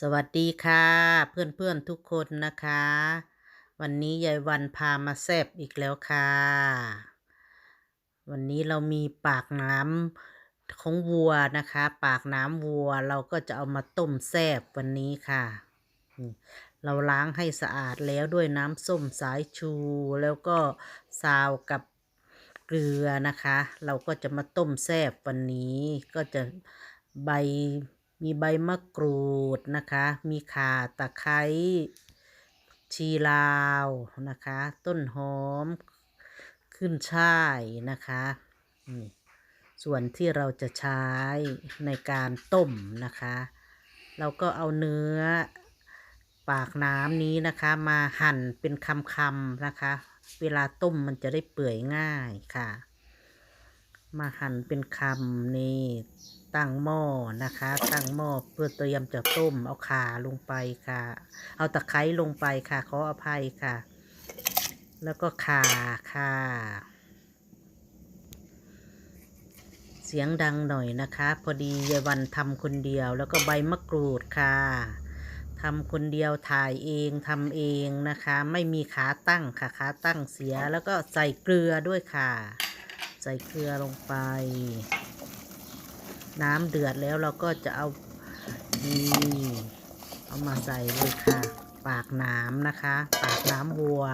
สวัสดีค่ะ เพื่อนๆทุกคนนะคะ วันนี้ยายวันพามาแซบอีกแล้วค่ะ วันนี้เรามีปากน้ำของวัวนะคะ ปากน้ำวัวเราก็จะเอามาต้มแซบวันนี้ค่ะ เราล้างให้สะอาดแล้วด้วยน้ำส้มสายชูแล้วก็ซาวกับเกลือนะคะ เราก็จะมาต้มแซบวันนี้ก็จะใบ มีใบมะกรูดนะคะ มีข่าตะไคร้ชีลาวนะคะ ต้นหอม ขึ้นช่ายนะคะนี่ส่วนที่เราจะใช้ในการต้มนะคะ เราก็เอาเนื้อปากน้ำนี้นะคะมาหั่นเป็นคำๆนะคะ เวลาต้มมันจะได้เปื่อยง่ายค่ะ มาหั่นเป็นคำนี่ ตั้งหม้อนะคะ ตั้งหม้อเพื่อเตรียมจะต้มเอาขาลงไปค่ะ เอาตะไคร้ลงไปค่ะขออภัยค่ะ แล้วก็ขาค่ะ เสียงดังหน่อยนะคะ พอดียายวันทำคนเดียว แล้วก็ใบมะกรูดค่ะทำคนเดียวถ่ายเองทำเองนะคะ ไม่มีขาตั้งค่ะขาตั้งเสียแล้วก็ใส่เกลือด้วยค่ะ ใส่เกลือลงไป น้ำเดือดแล้วเราก็จะเอานี่เอามาใส่เลยค่ะ ปากน้ำนะคะ ปากน้ำวัว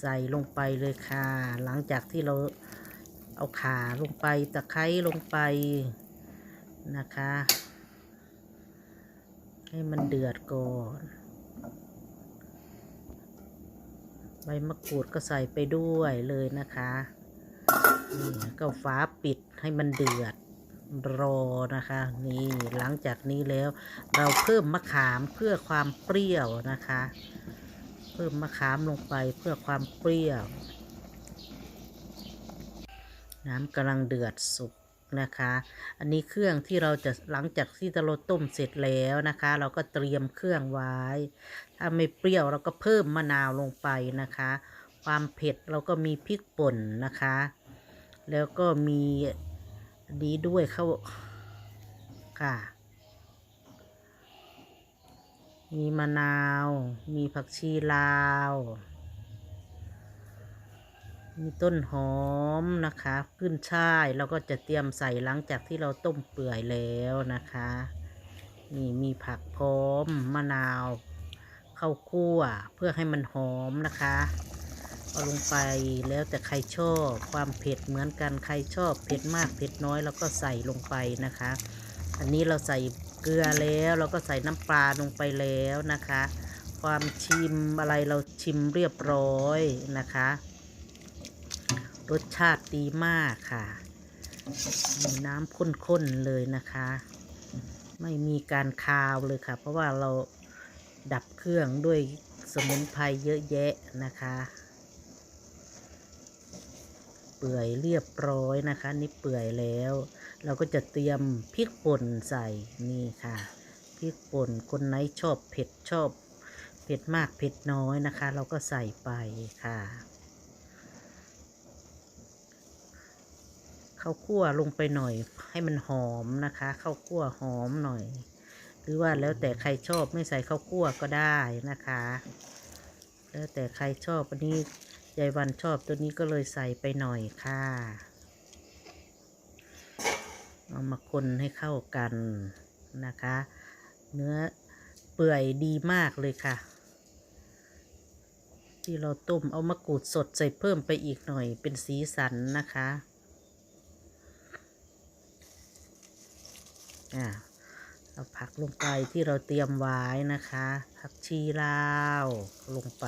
ใส่ลงไปเลยค่ะ หลังจากที่เราเอาขาลงไปตะไคร้ลงไปนะคะ ให้มันเดือดก่อนใบมะกรูดก็ใส่ไปด้วยเลยนะคะนี่ก็ฟ้าปิดให้มันเดือด รอนะคะ นี่หลังจากนี้แล้ว เราเพิ่มมะขามเพื่อความเปรี้ยวนะคะ เพิ่มมะขามลงไปเพื่อความเปรี้ยว น้ำกำลังเดือดสุกนะคะ อันนี้เครื่องที่เราจะหลังจากที่เราต้มเสร็จแล้วนะคะ เราก็เตรียมเครื่องไว้ ถ้าไม่เปรี้ยวเราก็เพิ่มมะนาวลงไปนะคะ ความเผ็ดเราก็มีพริกป่นนะคะ แล้วก็มี อันนี้ด้วยเข้าค่ะ มีมะนาว มีผักชีลาว มีต้นหอมนะคะขึ้นช่ายเราก็จะเตรียมใส่หลังจากที่เราต้มเปื่อยแล้วนะคะ นี่มีผักพร้อมมะนาวข้าวคั่วเพื่อให้มันหอมนะคะ เอาลงไปแล้วแต่ใครชอบความเผ็ดเหมือนกันใครชอบเผ็ดมากเผ็ดน้อยเราก็ใส่ลงไปนะคะ อันนี้เราใส่เกลือแล้วเราก็ใส่น้ำปลาลงไปแล้วนะคะ ความชิมอะไรเราชิมเรียบร้อยนะคะ รสชาติดีมากค่ะ มีน้ำข้นๆเลยนะคะ ไม่มีการคาวเลยค่ะ เพราะว่าเราดับเครื่องด้วยสมุนไพรเยอะแยะนะคะ เปื่อยเรียบร้อยนะคะ นี่เปื่อยแล้ว เราก็จะเตรียมพริกป่นใส่นี่ค่ะพริกป่นคนไหนชอบเผ็ดชอบ เผ็ดมากเผ็ดน้อยนะคะ เราก็ใส่ไปค่ะข้าวคั่วลงไปหน่อยให้มันหอมนะคะข้าวคั่วหอมหน่อย หรือว่าแล้วแต่ใครชอบไม่ใส่ข้าวคั่วก็ได้นะคะ แล้วแต่ใครชอบอันนี้ ยายวันชอบตัวนี้ก็เลยใส่ไปหน่อยค่ะ เอามาคนให้เข้ากันนะคะ เนื้อเปื่อยดีมากเลยค่ะ ที่เราต้มเอามะกรูดสดใส่เพิ่มไปอีกหน่อยเป็นสีสันนะคะอ่าเอาผักลงไปที่เราเตรียมไว้นะคะ ผักชีลาวลงไป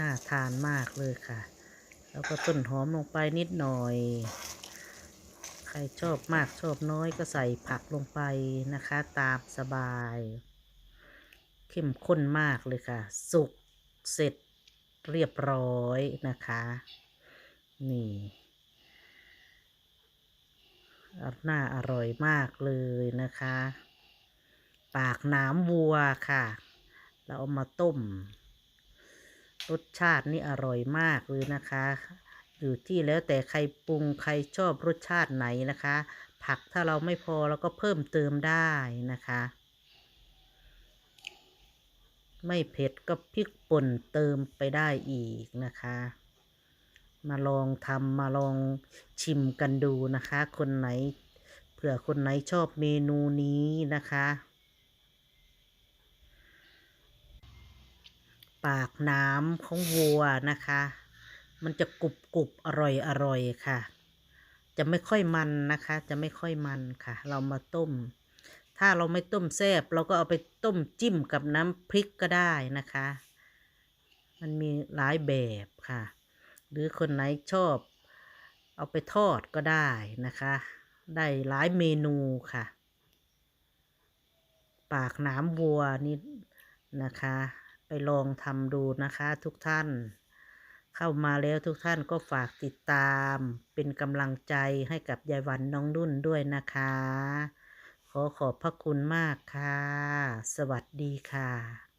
น่าทานมากเลยค่ะ แล้วก็ต้นหอมลงไปนิดหน่อย ใครชอบมากชอบน้อยก็ใส่ผักลงไปนะคะ ตามสบาย เข้มข้นมากเลยค่ะ สุกเสร็จเรียบร้อยนะคะ นี่น่าอร่อยมากเลยนะคะ ปากน้ำวัวค่ะ เราเอามาต้ม รสชาตินี่อร่อยมากเลยนะคะ อยู่ที่แล้วแต่ใครปรุงใครชอบรสชาติไหนนะคะ ผักถ้าเราไม่พอเราก็เพิ่มเติมได้นะคะ ไม่เผ็ดก็พริกป่นเติมไปได้อีกนะคะมาลองทำมาลองชิมกันดูนะคะ คนไหน เผื่อคนไหนชอบเมนูนี้นะคะ ปากน้ำของวัวนะคะ มันจะกรุบกรุบอร่อยอร่อยค่ะ จะไม่ค่อยมันนะคะ จะไม่ค่อยมันค่ะ เรามาต้ม ถ้าเราไม่ต้มแซ่บเราก็เอาไปต้มจิ้มกับน้ำพริกก็ได้นะคะ มันมีหลายแบบค่ะ หรือคนไหนชอบ เอาไปทอดก็ได้นะคะ ได้หลายเมนูค่ะ ปากน้ำวัวนี่นะคะ ลองทำดูนะคะทุกท่าน เข้ามาแล้วทุกท่านก็ฝากติดตาม เป็นกำลังใจให้กับยายวันน้องนุ่นด้วยนะคะ ขอขอบพระคุณมากค่ะ สวัสดีค่ะ